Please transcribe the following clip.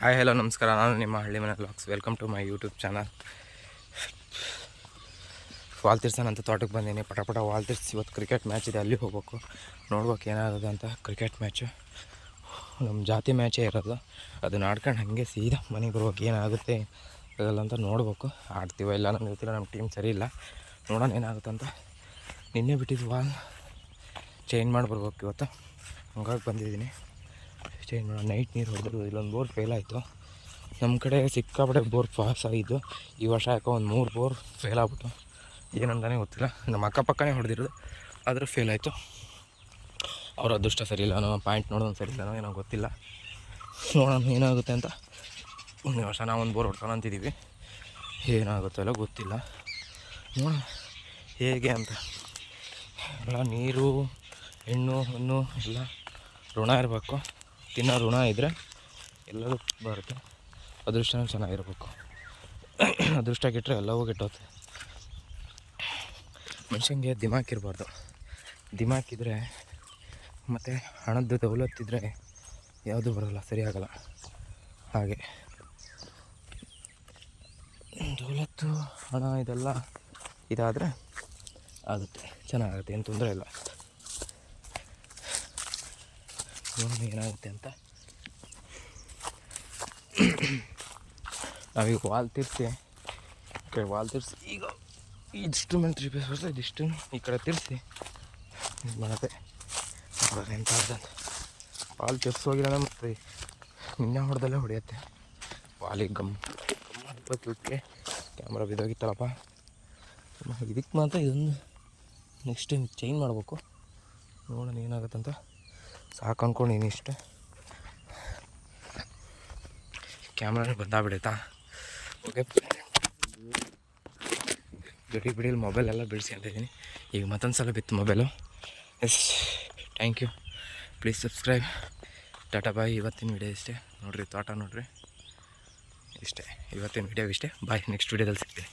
Hi hello ನಮಸ್ಕಾರ. ನಾನು ನಿಮ್ಮ ಹಳ್ಳಿ ಮನೆ blogs welcome to my YouTube channel wall ತಿರ್ಸನ್ ಅಂತ ತೋಟಕ್ಕೆ ಬಂದೀನಿ. ಪಟ ಪಟ ವಾಲ್ ತಿರ್ಸಿ ಇವತ್ತು ಕ್ರಿಕೆಟ್ ಮ್ಯಾಚ್ ಇದೆ. ಅಲ್ಲಿ ಹೋಗ್ಬೇಕು. ನೋಡ್ಬೇಕು ಏನಾಗುತ್ತೆ ಅಂತ ಕ್ರಿಕೆಟ್ ಮ್ಯಾಚು ನಮ್ಮ ಜಾತಿ ಮ್ಯಾಚೇ ಇರೋದು. ಅದನ್ನ ಆಡ್ಕೊಂಡು ಹಾಗೆ ಸೀದಾ ಮನೆಗೆ ಬರ್ಬೇಕು ಏನಾಗುತ್ತೆ ಅದಲ್ಲ ಅಂತ ನೋಡ್ಬೇಕು. ಆಡ್ತೀವೋ ಇಲ್ಲ ನನಗೆ ಗೊತ್ತಿಲ್ಲ. ನಮ್ಮ ಟೀಮ್ ಸರಿ ಇಲ್ಲ. ನೋಡೋಣ ಏನಾಗುತ್ತೆ ಅಂತ ನಿನ್ನೆ ಬಿಟ್ಟಿದ್ದು ವಾಲ್ ಚೇಂಜ್ ಮಾಡಿ ಬರ್ಬೇಕು ಇವತ್ತು. ಹಂಗಾಗಿ ಬಂದಿದ್ದೀನಿ. ಚೇಂಜ್ ಮಾಡೋಣ ನೈಟ್ ನೀರು ಹೊಡೆದ್ರು ಇಲ್ಲೊಂದು ಬೋರ್ ಫೇಲ್ ಆಯಿತು. ನಮ್ಮ ಕಡೆ ಸಿಕ್ಕಾಪಟ್ಟೆ ಬೋರ್ ಪಾಸ್ ಆಗಿದ್ದು, ಈ ವರ್ಷ ಯಾಕೋ ಒಂದು ಮೂರು ಬೋರ್ ಫೇಲ್ ಆಗ್ಬಿಟ್ಟು ಏನಂತಾನೆ ಗೊತ್ತಿಲ್ಲ. ನಮ್ಮ ಅಕ್ಕಪಕ್ಕನೇ ಹೊಡೆದಿರೋದು, ಆದರೂ ಫೇಲ್ ಆಯಿತು. ಅವ್ರ ಅದೃಷ್ಟ ಸರಿ ಪಾಯಿಂಟ್ ನೋಡೋದು ಸರಿ ಇಲ್ಲ, ಏನೋ ಗೊತ್ತಿಲ್ಲ. ನೋಡೋಣ ಏನಾಗುತ್ತೆ ಅಂತ. ಒಂದು ವರ್ಷ ನಾವು ಒಂದು ಬೋರ್ ಹೊಡ್ಕೊಂಡು ಏನಾಗುತ್ತೋ ಇಲ್ಲ ಗೊತ್ತಿಲ್ಲ. ನೋಡೋಣ ಹೇಗೆ ಅಂತ. ಎಲ್ಲ ನೀರು ಹೆಣ್ಣು ಹಣ್ಣು, ಎಲ್ಲ ಋಣ ಇರಬೇಕು. ತಿನ್ನೋ ಋಣ ಇದ್ದರೆ ಎಲ್ಲರೂ ಬರುತ್ತೆ. ಅದೃಷ್ಟನೂ ಚೆನ್ನಾಗಿರ್ಬೇಕು. ಅದೃಷ್ಟ ಕೆಟ್ಟರೆ ಎಲ್ಲವೂ ಕೆಟ್ಟೋಗುತ್ತೆ. ಮನುಷ್ಯನಿಗೆ ದಿಮಾಕ್ ಇರಬಾರ್ದು. ದಿಮಾಕ್ ಇದ್ದರೆ ಮತ್ತು ಹಣದ ದೌಲತ್ತಿದ್ರೆ ಯಾವುದೂ ಬರೋಲ್ಲ, ಸರಿಯಾಗಲ್ಲ. ಹಾಗೆ. ದೌಲತ್ತು, ಹಣ ಇದೆಲ್ಲ ಇದಾದರೆ ಆಗುತ್ತೆ. ಚೆನ್ನಾಗುತ್ತೆ ಏನು ತೊಂದರೆ ಇಲ್ಲ. ನೋಡೋಣ ಏನಾಗುತ್ತೆ ಅಂತ. ನಾವೀಗ ವಾಲ್ ತಿರ್ಸಿ ಕಡೆ ವಾಲ್ ತಿರ್ಸಿ ಈಗ ಇದಿಷ್ಟು ಮೇಲೆ ತ್ರೀ ಪೀಸ್ ಬರ್ತದೆ ಇದಿಷ್ಟು ಈ ಕಡೆ ತಿರ್ಸಿ. ಇದು ಮಾಡತ್ತೆ ನೋಡೋಣ ಎಂತ ಅಂತ. ವಾಲ್ ತಿರ್ಸೋಗಿರೋಣ ಮತ್ತು ನಿನ್ನೆ ಹೊಡೆದಲ್ಲೇ ಹೊಡೆಯುತ್ತೆ. ವಾಲಿಗೆ ಗಮ್ ಇಪ್ಪತ್ತಕ್ಕೆ ಕ್ಯಾಮ್ರಾ ಬಿದ್ದೋಗಿತ್ತಲ್ಲಪ್ಪ. ಇದಕ್ಕೆ ಮಾತ್ರ ಇದೊಂದು ನೆಕ್ಸ್ಟ್ ಟೈಮ್ ಚೇಂಜ್ ಮಾಡಬೇಕು. ನೋಡೋಣ ಏನಾಗುತ್ತಂತ. ಸಾಕು ಅಂದ್ಕೊಂಡಿನಿ ಇಷ್ಟು. ಕ್ಯಾಮ್ರಾನೇ ಬಂದಾಗ್ಬಿಡೈತಾ? ಓಕೆ. ಬಿಡಿ ಬಿಡಿಲಿ ಮೊಬೈಲ್ ಎಲ್ಲ ಬಿಡಿಸ್ಕೊಂಡಿದ್ದೀನಿ ಈಗ ಮತ್ತೊಂದು ಸಲ ಬಿತ್ತು mobile yes thank you please subscribe tata bye ಇವತ್ತಿನ ವಿಡಿಯೋ ಇಷ್ಟೇ. ನೋಡಿರಿ, ತೋಟ ನೋಡಿರಿ. ಇಷ್ಟೇ, ಇವತ್ತಿನ ವಿಡಿಯೋ ಇಷ್ಟೇ. ಬಾಯ್ ನೆಕ್ಸ್ಟ್ ವಿಡಿಯೋದಲ್ಲಿ ಸಿಗ್ತೀನಿ.